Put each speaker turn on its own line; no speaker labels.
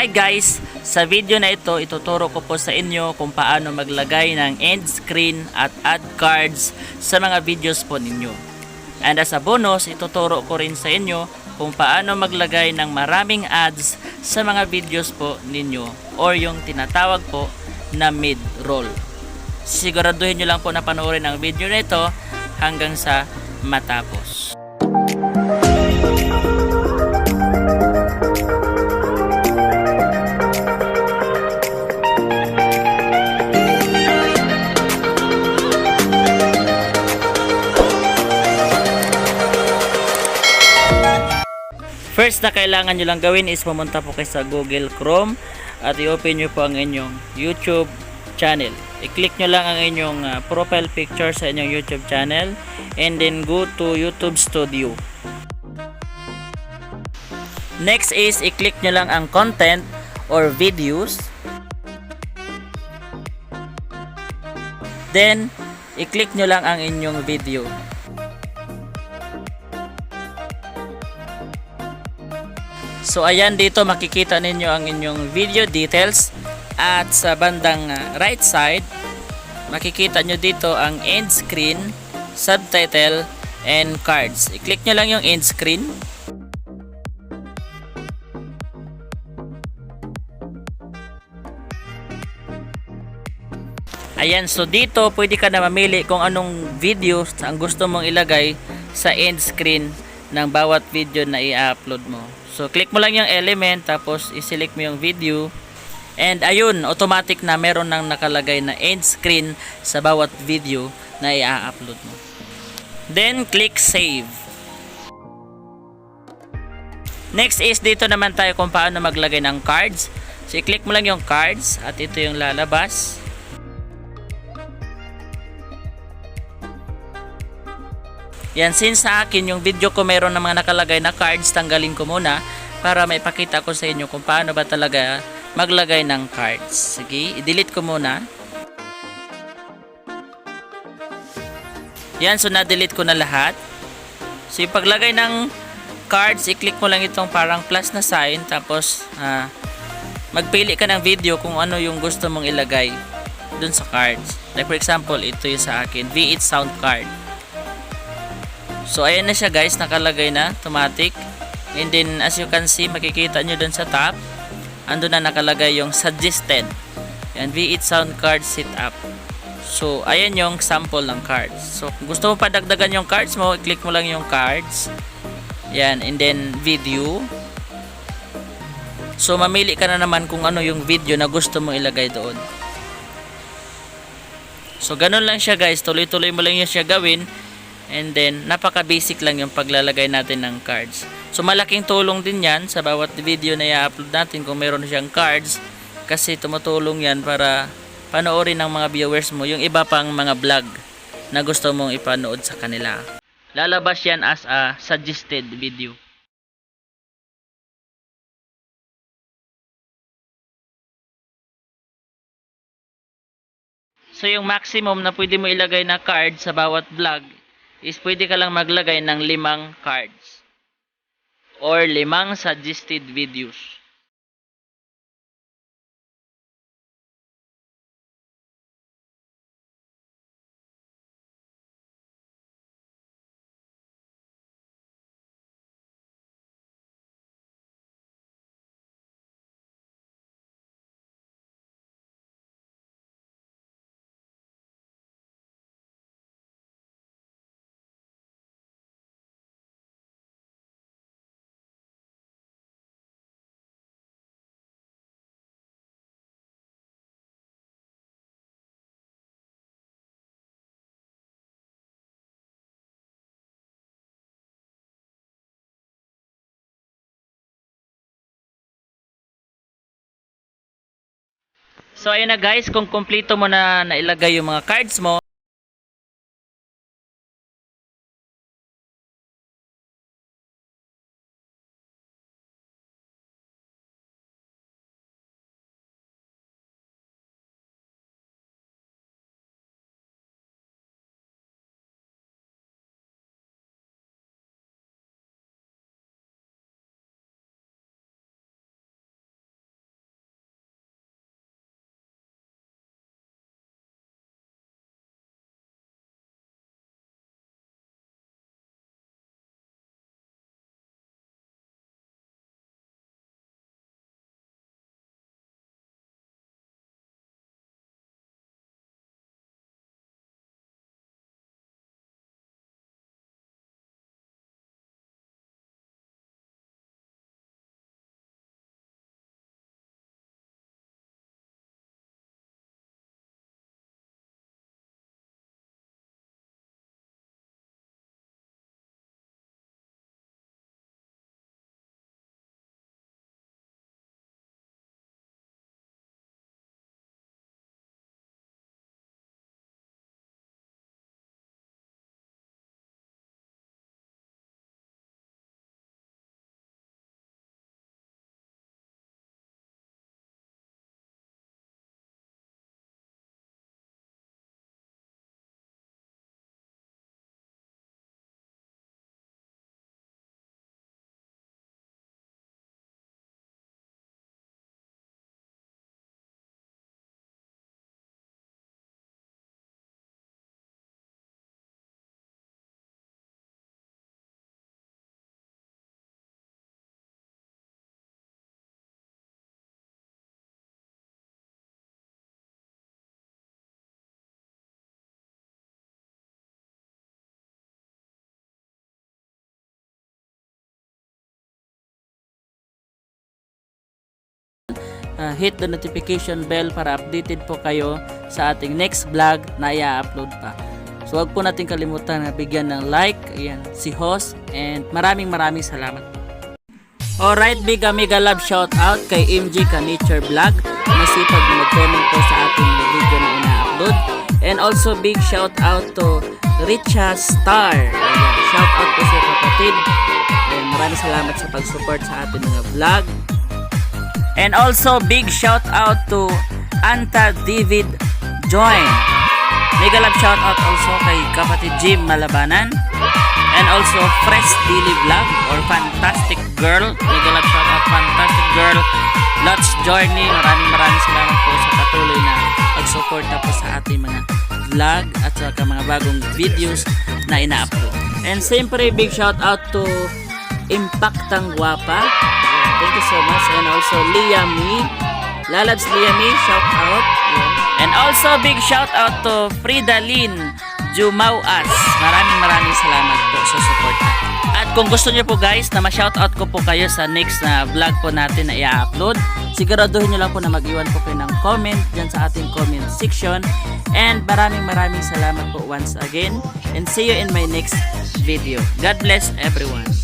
Hi guys! Sa video na ito, ituturo ko po sa inyo kung paano maglagay ng end screen at add cards sa mga videos po ninyo. And as a bonus, ituturo ko rin sa inyo kung paano maglagay ng maraming ads sa mga videos po ninyo or yung tinatawag po na mid-roll. Siguraduhin nyo lang po na panoorin ang video na ito hanggang sa matapos. First na kailangan nyo lang gawin is pumunta po kayo sa Google Chrome at i-open nyo po ang inyong YouTube channel. I-click nyo lang ang inyong ah, profile picture sa inyong YouTube channel and then go to YouTube Studio. Next is i-click nyo lang ang content or videos. Then, i-click nyo lang ang inyong video. So ayan dito makikita ninyo ang inyong video details at sa bandang ah, right side makikita nyo dito ang end screen, subtitle, and cards. I-click nyo lang yung end screen. Ayan, so dito pwede ka na mamili kung anong video ang gusto mong ilagay sa end screen ng bawat video na i-upload mo. So click mo lang yung element tapos i-select mo yung video and ayun, automatic na meron nang nakalagay na end screen sa bawat video na i-upload mo. Then click save. Next is dito naman tayo kung paano maglagay ng cards. So i-click mo lang yung cards at ito yung lalabas. Yan, since sa akin yung video ko meron ng mga nakalagay na cards, tanggalin ko muna para maipakita ko sa inyo kung paano ba talaga maglagay ng cards. Sige, i-delete ko muna. Yan, so na-delete ko na lahat. So yung paglagay ng cards, i-click mo lang itong parang plus na sign tapos ah, magpili ka ng video kung ano yung gusto mong ilagay dun sa cards. Like for example, ito yung sa akin, V8 sound card. So ayan na siya guys, nakalagay na automatic. And then as you can see, makikita nyo dun sa top, ando na nakalagay yung suggested. Yan, V8 sound card setup. So ayan yung sample ng cards. So kung gusto mo pa dagdagan yung cards mo, i-click mo lang yung cards. Yan, and then video. So mamili ka na naman kung ano yung video na gusto mong ilagay doon. So ganun lang siya guys, tuloy-tuloy mo lang yung siya gawin. And then, napaka-basic lang yung paglalagay natin ng cards. So, malaking tulong din yan sa bawat video na i-upload natin kung meron siyang cards. Kasi tumutulong yan para panoorin ng mga viewers mo yung iba pang mga vlog na gusto mong ipanood sa kanila. Lalabas yan as a suggested video. So, yung maximum na pwede mo ilagay na card sa bawat vlog is pwede ka lang maglagay ng limang cards or limang suggested videos. So ayun na guys, kung kumpleto mo na nailagay yung mga cards mo, uh, hit the notification bell para updated po kayo sa ating next vlog na i-upload pa. So wag po natin kalimutan na bigyan ng like, ayan, si host, and maraming maraming salamat. Alright, big amiga love shout out kay MJ ka Nature Vlog. Masipag mag-comment po sa ating video na ina-upload. And also big shout out to Richa Star. Ayan, shout out po sa kapatid. And maraming salamat sa pag-support sa ating mga vlog. And also big shout out to Anta David Join. Mega love shout out also kay kapatid Jim Malabanan. And also Fresh Daily Vlog or Fantastic Girl. Mega love shout out Fantastic Girl. Lots Journey. Maraming maraming salamat po sa patuloy na pag-suporta po sa ating mga vlog at sa mga bagong videos na ina-upload. And siyempre big shout out to Impactang Guapa. Thank you so much. And also Leah Me. Lalabs Leah Me, shout out. And also big shout out to Frida Lynn Jumauas. Maraming maraming salamat po sa suporta. At kung gusto niyo po guys na ma-shoutout ko po kayo sa next na vlog po natin na i-upload, siguraduhin niyo lang po na mag-iwan po kayo ng comment dyan sa ating comment section. And maraming maraming salamat po once again. And see you in my next video. God bless everyone.